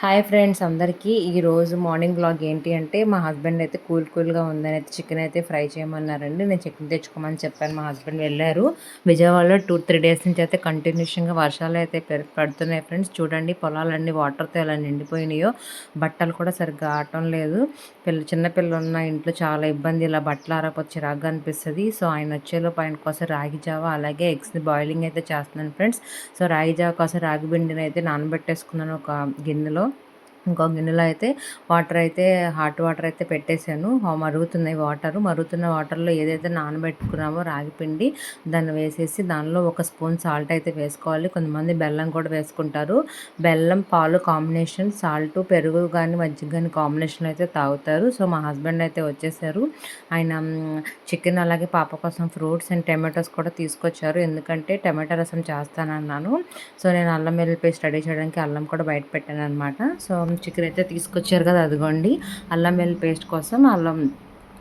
Hi friends అందరికీ. ఈరోజు morning blog ఏంటి అంటే మా హస్బెండ్ అయితే కూల్ కూల్గా ఉందని అయితే చికెన్ అయితే ఫ్రై చేయమన్నారండి. నేను చికెన్ తెచ్చుకోమని చెప్పాను మా హస్బెండ్ వెళ్ళారు. విజయవాడలో టూ త్రీ డేస్ నుంచి అయితే కంటిన్యూషన్గా వర్షాలు అయితే పడుతున్నాయి ఫ్రెండ్స్. చూడండి పొలాలన్నీ వాటర్తో ఎలా నిండిపోయినాయో. బట్టలు కూడా సరిగ్గా ఆడటం లేదు. పిల్ల చిన్నపిల్ల ఉన్న ఇంట్లో చాలా ఇబ్బంది. ఇలా బట్టలు ఆరకపోతే చిరాగ్గా అనిపిస్తుంది. సో ఆయన వచ్చేలోపు ఆయన కోసం రాగి జావ అలాగే ఎగ్స్ని బాయిలింగ్ అయితే చేస్తున్నాను ఫ్రెండ్స్. సో రాగి జావ కోసం రాగి పిండిని అయితే నానబెట్టేసుకున్నాను ఒక గిన్నెలో. ఇంకో గిన్నెలో అయితే వాటర్ అయితే హాట్ వాటర్ అయితే పెట్టేశాను. మరుగుతున్నాయి వాటర్. మరుగుతున్న వాటర్లో ఏదైతే నానబెట్టుకున్నామో రాగిపిండి దాన్ని వేసేసి దానిలో ఒక స్పూన్ సాల్ట్ అయితే వేసుకోవాలి. కొంతమంది బెల్లం కూడా వేసుకుంటారు. బెల్లం పాలు కాంబినేషన్ సాల్ట్ పెరుగు కానీ మజ్జిగ కానీ కాంబినేషన్ అయితే తాగుతారు. సో మా హస్బెండ్ అయితే వచ్చేసారు. ఆయన చికెన్ అలాగే పాప కోసం ఫ్రూట్స్ అండ్ టమాటోస్ కూడా తీసుకొచ్చారు. ఎందుకంటే టమాటా రసం చేస్తానన్నాను. సో నేను అల్లం వెళ్ళిపోయి స్టడీ చేయడానికి అల్లం కూడా బయట పెట్టాను అనమాట సో చికెన్ అయితే తీసుకొచ్చారు కదా అదిగోండి. అల్లం వెల్లుల్లి పేస్ట్ కోసం అల్లం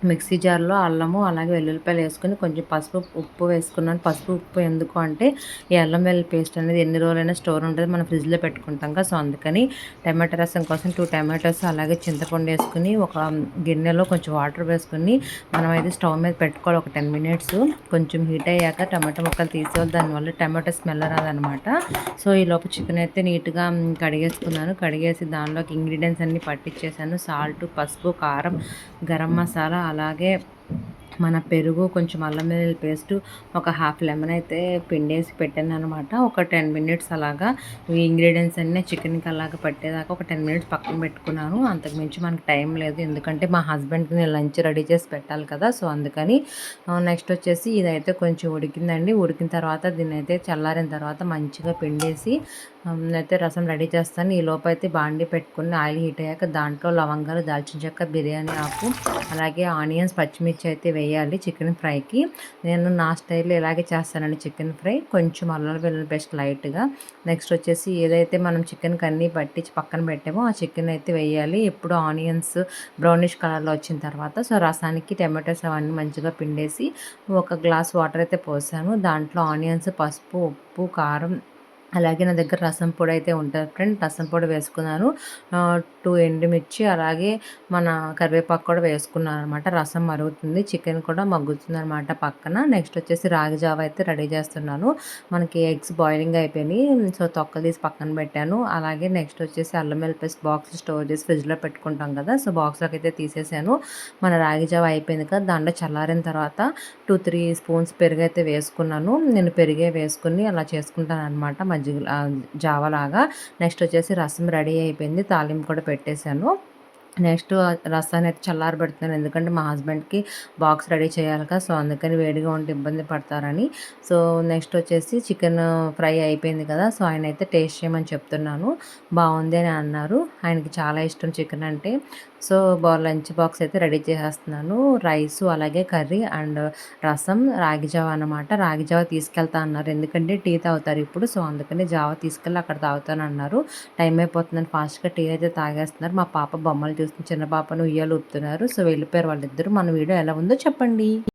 మిక్సీ జార్లో అల్లము అలాగే వెల్లుల్లిపాయలు వేసుకొని కొంచెం పసుపు ఉప్పు వేసుకున్నాను. పసుపు ఉప్పు ఎందుకు అంటే ఈ అల్లం వెల్లుల్లి పేస్ట్ అనేది ఎన్ని రోజులైనా స్టోర్ ఉంటుంది. మనం ఫ్రిడ్జ్లో పెట్టుకుంటాం కదా. సో అందుకని టమాటా రసం కోసం టూ టమాటోస్ అలాగే చింతపండు వేసుకుని ఒక గిన్నెలో కొంచెం వాటర్ వేసుకుని మనం అయితే స్టవ్ మీద పెట్టుకోవాలి. ఒక టెన్ మినిట్స్. కొంచెం హీట్ అయ్యాక టమాటా ముక్కలు తీసేవాలి దానివల్ల టమాటో స్మెల్ రాదనమాట సో ఈ లోపు చికెన్ అయితే నీట్గా కడిగేసుకున్నాను. కడిగేసి దానిలోకి ఇంగ్రీడియంట్స్ అన్నీ పట్టించేసాను సాల్ట్ పసుపు కారం గరం మసాలా అలాగే మన పెరుగు కొంచెం అల్లం వెల్లుల్లి పేస్ట్ ఒక హాఫ్ లెమన్ అయితే పిండేసి పెట్టాను అనమాట ఒక టెన్ మినిట్స్ అలాగా ఈ ఇంగ్రీడియంట్స్ అన్నీ చికెన్కి అలాగా పట్టేదాకా ఒక టెన్ మినిట్స్ పక్కన పెట్టుకున్నాను. అంతకుమించి మనకు టైం లేదు. ఎందుకంటే మా హస్బెండ్కి నేను లంచ్ రెడీ చేసి పెట్టాలి కదా. సో అందుకని నెక్స్ట్ వచ్చేసి ఇదైతే కొంచెం ఉడికిందండి. ఉడికిన తర్వాత దీన్ని అయితే చల్లారిన తర్వాత మంచిగా పిండేసి అయితే రసం రెడీ చేస్తాను. ఈ లోపు అయితే బాండి పెట్టుకుని ఆయిల్ హీట్ అయ్యాక దాంట్లో లవంగాలు దాల్చిన చెక్క బిర్యానీ ఆకు అలాగే ఆనియన్స్ పచ్చిమిర్చి అయితే వేయాలి చికెన్ ఫ్రైకి. నేను నా స్టైల్లో ఇలాగే చేస్తానండి చికెన్ ఫ్రై. కొంచెం అల్లం వెల్లుల్లి పేస్ట్ లైట్గా. నెక్స్ట్ వచ్చేసి ఏదైతే మనం చికెన్కి కన్నీ పట్టించి పక్కన పెట్టామో ఆ చికెన్ అయితే వేయాలి. ఎప్పుడు ఆనియన్స్ బ్రౌనిష్ కలర్లో వచ్చిన తర్వాత సో రసానికి టమాటోస్ అవన్నీ మంచిగా పిండేసి ఒక గ్లాస్ వాటర్ అయితే పోసాను. దాంట్లో ఆనియన్స్ పసుపు ఉప్పు కారం అలాగే నా దగ్గర రసం పొడి అయితే ఉంటుంది ఫ్రెండ్. రసం పొడి వేసుకున్నాను. టూ ఎండుమిర్చి అలాగే మన కరివేపాకు కూడా వేసుకున్నాను అనమాట రసం మరుగుతుంది చికెన్ కూడా మగ్గుతుంది అనమాట పక్కన. నెక్స్ట్ వచ్చేసి రాగి జావ అయితే రెడీ చేస్తున్నాను. మనకి ఎగ్స్ బాయిలింగ్ అయిపోయినాయి. సో తొక్క తీసి పక్కన పెట్టాను. అలాగే నెక్స్ట్ వచ్చేసి అల్లం వెల్లిపేసి బాక్స్ స్టోర్ చేసి ఫ్రిడ్జ్లో పెట్టుకుంటాం కదా. సో బాక్స్లోకి అయితే తీసేసాను. మన రాగి జావ అయిపోయింది కదా దాంట్లో చల్లారిన తర్వాత టూ త్రీ స్పూన్స్ పెరుగు అయితే వేసుకున్నాను. నేను పెరిగే వేసుకుని అలా చేసుకుంటాను అనమాట మజ్జిగ జావలాగా నెక్స్ట్ వచ్చేసి రసం రెడీ అయిపోయింది. తాలింపు కూడా పెట్టేశాను. నెక్స్ట్ రసాన్ని అయితే చల్లారబెడుతున్నాను. ఎందుకంటే మా హస్బెండ్కి బాక్స్ రెడీ చేయాలి కదా సో అందుకని వేడిగా ఉంటే ఇబ్బంది పడతారని. సో నెక్స్ట్ వచ్చేసి చికెన్ ఫ్రై అయిపోయింది కదా సో ఆయన అయితే టేస్ట్ చేయమని చెప్తున్నాను. బాగుంది అని అన్నారు. ఆయనకి చాలా ఇష్టం చికెన్ అంటే. సో లంచ్ బాక్స్ అయితే రెడీ చేసేస్తున్నాను. రైస్ అలాగే కర్రీ అండ్ రసం రాగి జావ అనమాట రాగి జావ తీసుకెళ్తా అన్నారు. ఎందుకంటే టీ తాగుతారు ఇప్పుడు సో అందుకని జావ తీసుకెళ్ళి అక్కడ తాగుతాను అన్నారు టైం అయిపోతుందని ఫాస్ట్గా టీ అయితే తాగేస్తున్నారు. మా పాప బొమ్మలు చూస్తుంది చిన్న పాపను ఉయ్యాలు ఊపుతున్నారు. సో వెళ్ళిపోయారు వాళ్ళిద్దరు మన వీడియో ఎలా ఉందో చెప్పండి.